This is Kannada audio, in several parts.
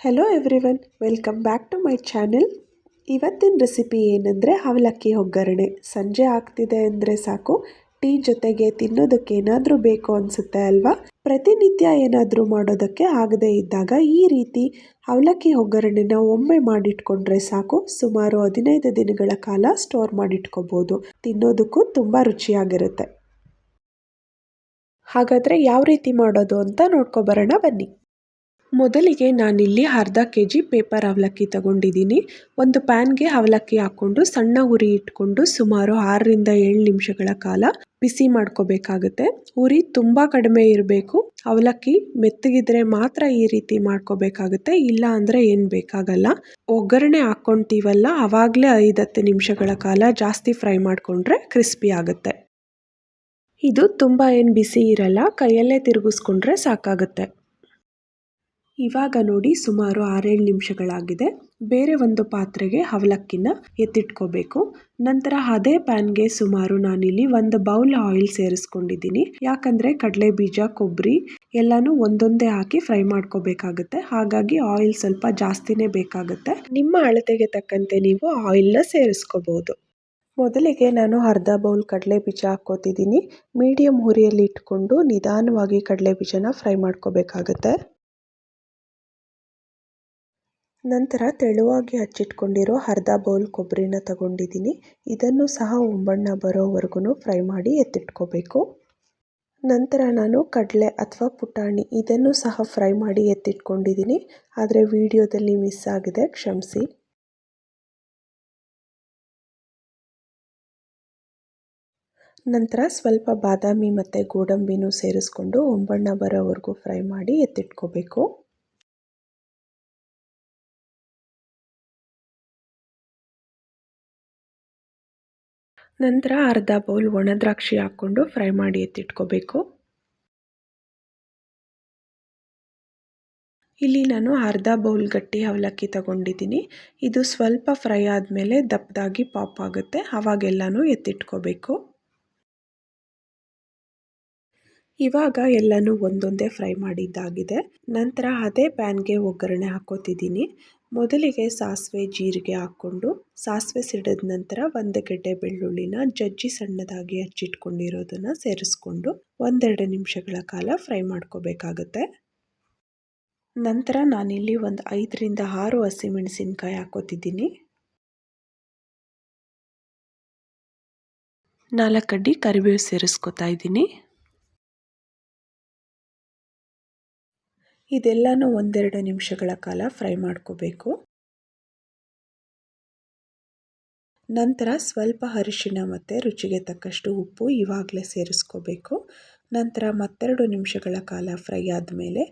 Hello everyone welcome back to my channel ಇವತ್ತಿನ ರೆಸಿಪಿ ಏನಂದರೆ ಅವಲಕ್ಕಿ ಒಗ್ಗರಣೆ. ಸಂಜೆ ಆಗ್ತಿದೆ ಅಂದರೆ ಸಾಕು. ಟೀ ಜೊತೆಗೆ ತಿನ್ನೋದಕ್ಕೆ ಏನಾದರೂ ಬೇಕು ಅನಿಸುತ್ತೆ ಅಲ್ವಾ? ಪ್ರತಿನಿತ್ಯ ಏನಾದರೂ ಮಾಡೋದಕ್ಕೆ ಆಗದೇ ಇದ್ದಾಗ ಈ ರೀತಿ ಅವಲಕ್ಕಿ ಒಗ್ಗರಣೆನ ಒಮ್ಮೆ ಮಾಡಿಟ್ಕೊಂಡ್ರೆ ಸಾಕು. ಸುಮಾರು ಹದಿನೈದು ದಿನಗಳ ಕಾಲ ಸ್ಟೋರ್ ಮಾಡಿಟ್ಕೋಬೋದು. ತಿನ್ನೋದಕ್ಕೂ ತುಂಬ ರುಚಿಯಾಗಿರುತ್ತೆ. ಹಾಗಾದರೆ ಯಾವ ರೀತಿ ಮಾಡೋದು ಅಂತ ನೋಡ್ಕೊಬರೋಣ ಬನ್ನಿ. ಮೊದಲಿಗೆ ನಾನಿಲ್ಲಿ ಅರ್ಧ ಕೆ ಜಿ ಪೇಪರ್ ಅವಲಕ್ಕಿ ತಗೊಂಡಿದ್ದೀನಿ. ಒಂದು ಪ್ಯಾನ್ಗೆ ಅವಲಕ್ಕಿ ಹಾಕ್ಕೊಂಡು, ಸಣ್ಣ ಉರಿ ಇಟ್ಕೊಂಡು ಸುಮಾರು ಆರರಿಂದ ಏಳು ನಿಮಿಷಗಳ ಕಾಲ ಬಿಸಿ ಮಾಡ್ಕೋಬೇಕಾಗುತ್ತೆ. ಉರಿ ತುಂಬ ಕಡಿಮೆ ಇರಬೇಕು. ಅವಲಕ್ಕಿ ಮೆತ್ತಗಿದ್ರೆ ಮಾತ್ರ ಈ ರೀತಿ ಮಾಡ್ಕೋಬೇಕಾಗುತ್ತೆ. ಇಲ್ಲ ಅಂದರೆ ಏನು ಬೇಕಾಗಲ್ಲ. ಒಗ್ಗರಣೆ ಹಾಕ್ಕೊಂತೀವಲ್ಲ ಆವಾಗಲೇ ಐದತ್ತು ನಿಮಿಷಗಳ ಕಾಲ ಜಾಸ್ತಿ ಫ್ರೈ ಮಾಡಿಕೊಂಡ್ರೆ ಕ್ರಿಸ್ಪಿ ಆಗುತ್ತೆ. ಇದು ತುಂಬ ಏನು ಬಿಸಿ ಇರಲ್ಲ, ಕೈಯಲ್ಲೇ ತಿರುಗಿಸ್ಕೊಂಡ್ರೆ ಸಾಕಾಗುತ್ತೆ. ಇವಾಗ ನೋಡಿ ಸುಮಾರು ಆರೇಳು ನಿಮಿಷಗಳಾಗಿದೆ. ಬೇರೆ ಒಂದು ಪಾತ್ರೆಗೆ ಅವಲಕ್ಕಿನ ಎತ್ತಿಟ್ಕೋಬೇಕು. ನಂತರ ಅದೇ ಪ್ಯಾನ್ಗೆ ಸುಮಾರು ನಾನಿಲ್ಲಿ ಒಂದು ಬೌಲ್ ಆಯಿಲ್ ಸೇರಿಸ್ಕೊಂಡಿದ್ದೀನಿ. ಯಾಕಂದರೆ ಕಡಲೆ ಬೀಜ, ಕೊಬ್ಬರಿ ಎಲ್ಲನೂ ಒಂದೊಂದೇ ಹಾಕಿ ಫ್ರೈ ಮಾಡ್ಕೋಬೇಕಾಗುತ್ತೆ. ಹಾಗಾಗಿ ಆಯಿಲ್ ಸ್ವಲ್ಪ ಜಾಸ್ತಿನೇ ಬೇಕಾಗುತ್ತೆ. ನಿಮ್ಮ ಅಳತೆಗೆ ತಕ್ಕಂತೆ ನೀವು ಆಯಿಲ್ನ ಸೇರಿಸ್ಕೋಬೋದು. ಮೊದಲಿಗೆ ನಾನು ಅರ್ಧ ಬೌಲ್ ಕಡಲೆ ಬೀಜ ಹಾಕ್ಕೋತಿದ್ದೀನಿ. ಮೀಡಿಯಮ್ ಹುರಿಯಲ್ಲಿ ಇಟ್ಕೊಂಡು ನಿಧಾನವಾಗಿ ಕಡಲೆ ಬೀಜನ ಫ್ರೈ ಮಾಡ್ಕೋಬೇಕಾಗುತ್ತೆ. ನಂತರ ತೆಳುವಾಗಿ ಹಚ್ಚಿಟ್ಕೊಂಡಿರೋ ಅರ್ಧ ಬೌಲ್ ಕೊಬ್ಬರಿನ ತಗೊಂಡಿದ್ದೀನಿ. ಇದನ್ನು ಸಹ ಒಂಬಣ್ಣ ಬರೋವರೆಗೂ ಫ್ರೈ ಮಾಡಿ ಎತ್ತಿಟ್ಕೋಬೇಕು. ನಂತರ ನಾನು ಕಡಲೆ ಅಥವಾ ಪುಟಾಣಿ ಇದನ್ನು ಸಹ ಫ್ರೈ ಮಾಡಿ ಎತ್ತಿಟ್ಕೊಂಡಿದ್ದೀನಿ. ಆದರೆ ವಿಡಿಯೋದಲ್ಲಿ ಮಿಸ್ ಆಗಿದೆ, ಕ್ಷಮಿಸಿ. ನಂತರ ಸ್ವಲ್ಪ ಬಾದಾಮಿ ಮತ್ತು ಗೋಡಂಬಿನೂ ಸೇರಿಸ್ಕೊಂಡು ಒಂಬಣ್ಣ ಬರೋವರೆಗೂ ಫ್ರೈ ಮಾಡಿ ಎತ್ತಿಟ್ಕೋಬೇಕು. ನಂತರ ಅರ್ಧ ಬೌಲ್ ಒಣ ದ್ರಾಕ್ಷಿ ಹಾಕ್ಕೊಂಡು ಫ್ರೈ ಮಾಡಿ ಎತ್ತಿಟ್ಕೋಬೇಕು. ಇಲ್ಲಿ ನಾನು ಅರ್ಧ ಬೌಲ್ ಗಟ್ಟಿ ಅವಲಕ್ಕಿ ತಗೊಂಡಿದ್ದೀನಿ. ಇದು ಸ್ವಲ್ಪ ಫ್ರೈ ಆದಮೇಲೆ ದಪ್ಪದಾಗಿ ಪಾಪ್ ಆಗುತ್ತೆ. ಆವಾಗೆಲ್ಲನೂ ಎತ್ತಿಟ್ಕೋಬೇಕು. ಇವಾಗ ಎಲ್ಲನೂ ಒಂದೊಂದೇ ಫ್ರೈ ಮಾಡಿದ್ದಾಗಿದೆ. ನಂತರ ಅದೇ ಪ್ಯಾನ್ಗೆ ಒಗ್ಗರಣೆ ಹಾಕೋತಿದ್ದೀನಿ. ಮೊದಲಿಗೆ ಸಾಸಿವೆ ಜೀರಿಗೆ ಹಾಕ್ಕೊಂಡು, ಸಾಸಿವೆ ಸಿಡಿದ ನಂತರ ಒಂದು ಗೆಡ್ಡೆ ಬೆಳ್ಳುಳ್ಳಿನ ಜಜ್ಜಿ ಸಣ್ಣದಾಗಿ ಹಚ್ಚಿಟ್ಕೊಂಡಿರೋದನ್ನು ಸೇರಿಸ್ಕೊಂಡು ಒಂದೆರಡು ನಿಮಿಷಗಳ ಕಾಲ ಫ್ರೈ ಮಾಡ್ಕೋಬೇಕಾಗುತ್ತೆ. ನಂತರ ನಾನಿಲ್ಲಿ ಒಂದು ಐದರಿಂದ ಆರು ಹಸಿಮೆಣಸಿನ್ಕಾಯಿ ಹಾಕೋತಿದ್ದೀನಿ. ನಾಲ್ಕಡ್ಡಿ ಕರಿಬೇವು ಸೇರಿಸ್ಕೊತಾ ಇದ್ದೀನಿ. ಇದೆಲ್ಲನೂ ಒಂದೆರಡು ನಿಮಿಷಗಳ ಕಾಲ ಫ್ರೈ ಮಾಡ್ಕೋಬೇಕು. ನಂತರ ಸ್ವಲ್ಪ ಅರಿಶಿಣ ಮತ್ತು ರುಚಿಗೆ ತಕ್ಕಷ್ಟು ಉಪ್ಪು ಇವಾಗಲೇ ಸೇರಿಸ್ಕೋಬೇಕು. ನಂತರ ಮತ್ತೆರಡು ನಿಮಿಷಗಳ ಕಾಲ ಫ್ರೈ ಆದಮೇಲೆ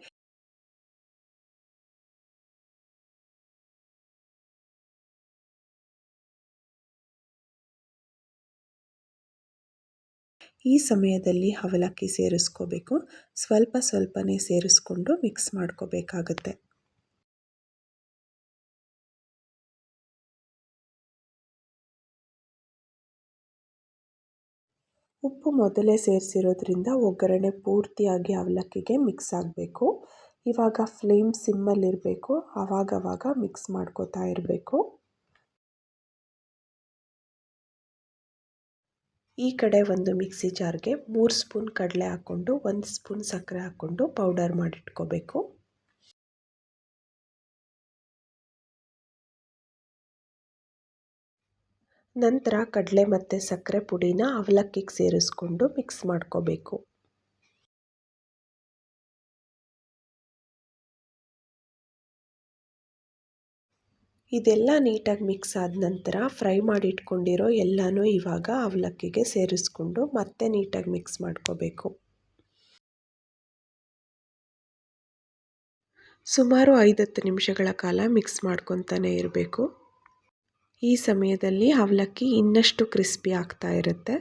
ಈ ಸಮಯದಲ್ಲಿ ಅವಲಕ್ಕಿ ಸೇರಿಸ್ಕೋಬೇಕು. ಸ್ವಲ್ಪ ಸ್ವಲ್ಪನೇ ಸೇರಿಸ್ಕೊಂಡು ಮಿಕ್ಸ್ ಮಾಡ್ಕೋಬೇಕಾಗತ್ತೆ. ಉಪ್ಪು ಮೊದಲೇ ಸೇರಿಸಿರೋದ್ರಿಂದ ಒಗ್ಗರಣೆ ಪೂರ್ತಿಯಾಗಿ ಅವಲಕ್ಕಿಗೆ ಮಿಕ್ಸ್ ಆಗಬೇಕು. ಇವಾಗ ಫ್ಲೇಮ್ ಸಿಮ್ಮಲ್ಲಿರಬೇಕು ಆವಾಗವಾಗ ಮಿಕ್ಸ್ ಮಾಡ್ಕೋತಾ ಇರಬೇಕು. ಈ ಕಡೆ ಒಂದು ಮಿಕ್ಸಿ ಜಾರ್ಗೆ ಮೂರು ಸ್ಪೂನ್ ಕಡಲೆ ಹಾಕ್ಕೊಂಡು, ಒಂದು ಸ್ಪೂನ್ ಸಕ್ಕರೆ ಹಾಕ್ಕೊಂಡು ಪೌಡರ್ ಮಾಡಿಟ್ಕೋಬೇಕು. ನಂತರ ಕಡಲೆ ಮತ್ತು ಸಕ್ಕರೆ ಪುಡಿನ ಅವಲಕ್ಕಿಗೆ ಸೇರಿಸ್ಕೊಂಡು ಮಿಕ್ಸ್ ಮಾಡ್ಕೋಬೇಕು. ಇದೆಲ್ಲ ನೀಟಾಗಿ ಮಿಕ್ಸ್ ಆದ ನಂತರ ಫ್ರೈ ಮಾಡಿ ಇಟ್ಕೊಂಡಿರೋ ಎಲ್ಲನೂ ಇವಾಗ ಅವಲಕ್ಕಿಗೆ ಸೇರಿಸ್ಕೊಂಡು ಮತ್ತೆ ನೀಟಾಗಿ ಮಿಕ್ಸ್ ಮಾಡ್ಕೋಬೇಕು. ಸುಮಾರು ಐದತ್ತು ನಿಮಿಷಗಳ ಕಾಲ ಮಿಕ್ಸ್ ಮಾಡ್ಕೊತಾನೆ ಇರಬೇಕು. ಈ ಸಮಯದಲ್ಲಿ ಅವಲಕ್ಕಿ ಇನ್ನಷ್ಟು ಕ್ರಿಸ್ಪಿ ಆಗ್ತಾ ಇರುತ್ತೆ.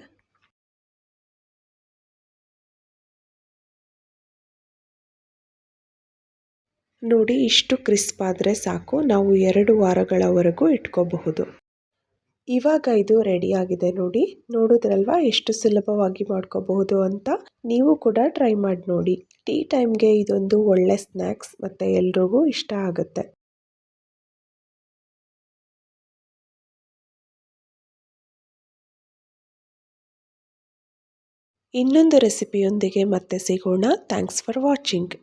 ನೋಡಿ, ಇಷ್ಟು ಕ್ರಿಸ್ಪ್ ಆದರೆ ಸಾಕು. ನಾವು ಎರಡು ವಾರಗಳವರೆಗೂ ಇಟ್ಕೋಬಹುದು. ಇವಾಗ ಇದು ರೆಡಿಯಾಗಿದೆ ನೋಡಿ. ನೋಡಿದ್ರಲ್ವಾ? ಎಷ್ಟು ಸುಲಭವಾಗಿ ಮಾಡ್ಕೋಬಹುದು ಅಂತ. ನೀವು ಕೂಡ ಟ್ರೈ ಮಾಡಿ ನೋಡಿ. ಟೀ ಟೈಮ್ಗೆ ಇದೊಂದು ಒಳ್ಳೆ ಸ್ನ್ಯಾಕ್ಸ್ ಮತ್ತು ಎಲ್ರಿಗೂ ಇಷ್ಟ ಆಗುತ್ತೆ. ಇನ್ನೊಂದು ರೆಸಿಪಿಯೊಂದಿಗೆ ಮತ್ತೆ ಸಿಗೋಣ. Thanks for watching.